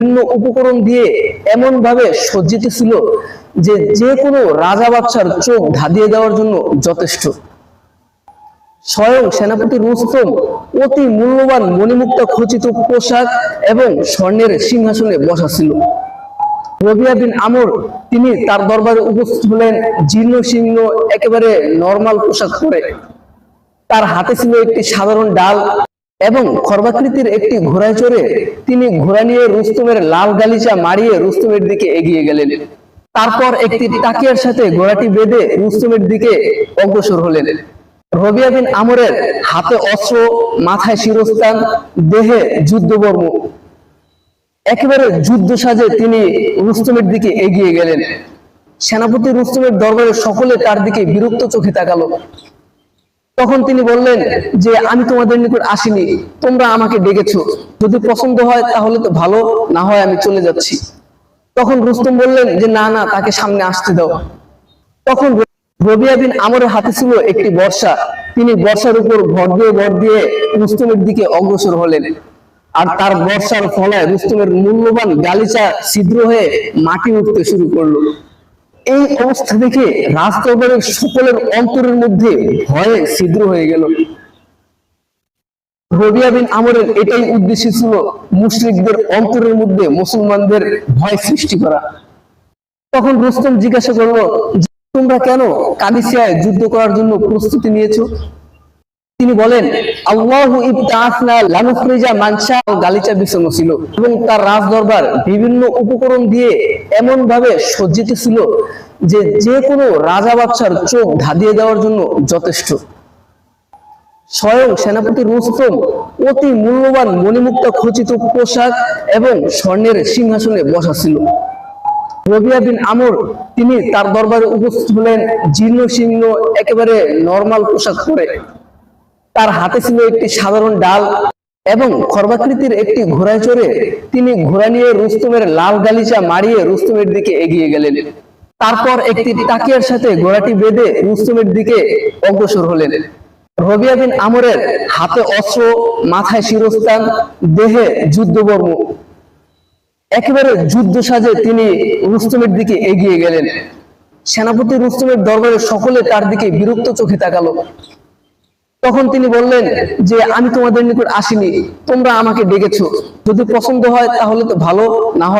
বিভিন্ন উপকরণ দিয়ে এমন ভাবে সজ্জিত ছিল যে যে কোনো রাজা বাচ্চার চোখ ধাঁধিয়ে দেওয়ার জন্য যথেষ্ট। স্বয়ং সেনাপতি রুস্তম অতি মূল্যবান মণিমুক্তা খচিত পোশাক এবং স্বর্ণের সিংহাসনে বসা ছিল। রবিয়া বিন আমর, তিনি তার দরবারে উপস্থিত হলেন, জীর্ণ শীর্ণ, একেবারে নর্মাল পোশাক পরে। তার হাতে ছিল একটি সাধারণ ডাল এবং খর্বাকৃতির একটি ঘোড়ায় চড়ে তিনি ঘোড়া নিয়ে রুস্তমের লাল গালিচা মারিয়ে রুস্তমের দিকে এগিয়ে গেলেন। তারপর একটি তাকিয়ার সাথে ঘোড়াটি বেঁধে রুস্তমের দিকে অগ্রসর হলেন। রবিয়া বিন আমরের হাতে অস্ত্র, মাথায় শিরস্থান দেহে যুদ্ধবর্ম। একেবারে যুদ্ধ সাজে তিনি রুস্তমের দিকে এগিয়ে গেলেন। সেনাপতি রুস্তমের দরবারে সকলে তার দিকে বিরক্ত চোখে তাকালো। তখন তিনি বললেন যে, আমি তোমাদের নিকট আসিনি, তোমরা আমাকে ডেকেছো। যদি পছন্দ হয় তাহলে তো ভালো, না হয় আমি চলে যাচ্ছি। তখন রুস্তম বললেন যে, না না, তাকে সামনে আসতে দাও। তখন রবিয়া বিন আমরের হাতে ছিল একটি বর্ষা। তিনি বর্ষার উপর ভর দিয়ে ভর দিয়ে রুস্তমের দিকে অগ্রসর হলেন। আর তার বর্ষার ফলে রুস্তমের মূল্যবান গালিচা ছিদ্র হয়ে মাটি উঠতে শুরু করল। এই অবস্থা দেখে রাজদরবারের সকলের অন্তরের মধ্যে ভয়ে ছিদ্র হয়ে গেল। রবিয়া বিন আমরের এটাই উদ্দেশ্য ছিল মুসলিমদের অন্তরের মধ্যে মুসলমানদের ভয় সৃষ্টি করা। তখন রুস্তম জিজ্ঞাসা করল, তোমরা কেন কালিসিয়ায় যুদ্ধ করার জন্য প্রস্তুতি নিয়েছো? তিনি বলেন, আল্লাহু ও গালিচা বিছানো ছিল এবং তার বিভিন্ন উপকরণ দিয়ে এমন ভাবে সজ্জিত ছিল যে যে কোনো রাজা বাচ্চার চোখ ধাঁধিয়ে দেওয়ার জন্য যথেষ্ট। স্বয়ং সেনাপতি রুস্তম অতি মূল্যবান মণিমুক্তা খচিত পোশাক এবং স্বর্ণের সিংহাসনে বসা ছিল। রবিয়া বিন আমর, তিনি তার দরবারে উপস্থিত হলেন, জীর্ণ শীর্ণ একেবারে নর্মাল পোশাক পরে। তার হাতে ছিল একটি সাধারণ ডাল এবং খর্বাকৃতির একটি ঘোড়ায় চড়ে তিনি ঘোড়া নিয়ে রুস্তমের লাল গালিচা মারিয়ে রুস্তমের দিকে এগিয়ে গেলেন। তারপর একটি তাকিয়ার সাথে ঘোড়াটি বেঁধে রুস্তমের দিকে অগ্রসর হলেন। রবিয়া বিন আমরের হাতে অস্ত্র, মাথায় শিরস্থান দেহে যুদ্ধবর্ম। একেবারে যুদ্ধ সাজে তিনি রুস্তমের দিকে এগিয়ে গেলেন। সেনাপতি রুস্তমের দরবারে সকলে তার দিকে বিরক্ত চোখে তাকালো। তখন তিনি বললেন যে, আমি তোমাদের নিকট আসিনি, তোমরা আমাকে ডেকেছো। যদি পছন্দ হয় তাহলে তো ভালো, না